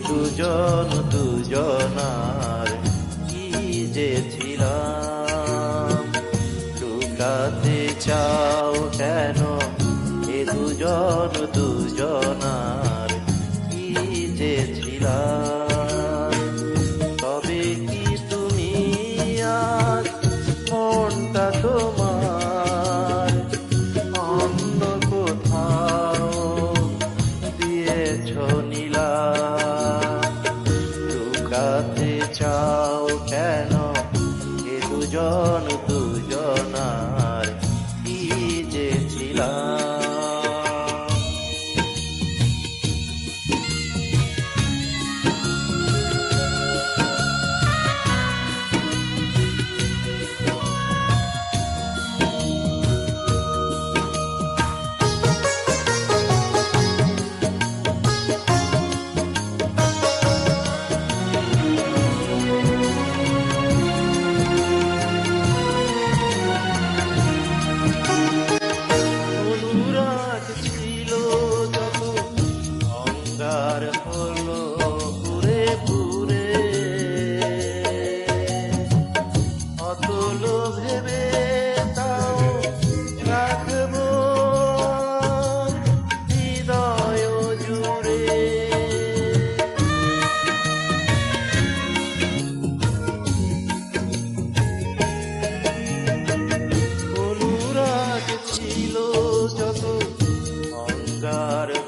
দুজন দুজনার কি যে ছিলাম? লুকাতে চাও কেন এ দুজন দুজনার কি যে ছিলাম? তবে কি তুমি আজ মনটা তোমার water.